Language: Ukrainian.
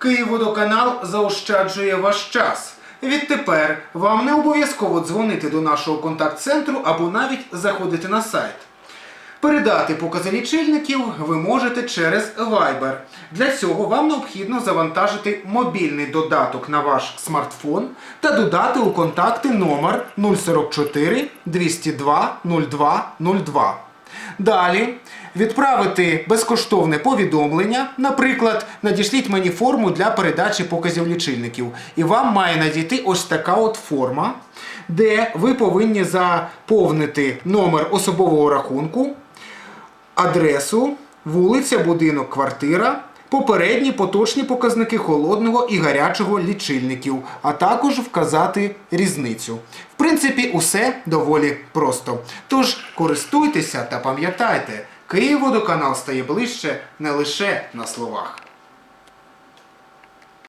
Київводоканал заощаджує ваш час. Відтепер вам не обов'язково дзвонити до нашого контакт-центру або навіть заходити на сайт. Передати покази лічильників ви можете через Viber. Для цього вам необхідно завантажити мобільний додаток на ваш смартфон та додати у контакти номер 044 202 02 02. Далі відправити безкоштовне повідомлення, наприклад, надішліть мені форму для передачі показів лічильників. І вам має надійти ось така от форма, де ви повинні заповнити номер особового рахунку, адресу, вулиця, будинок, квартира, попередні поточні показники холодного і гарячого лічильників, а також вказати різницю. В принципі, усе доволі просто. Тож користуйтеся та пам'ятайте, Київводоканал стає ближче не лише на словах.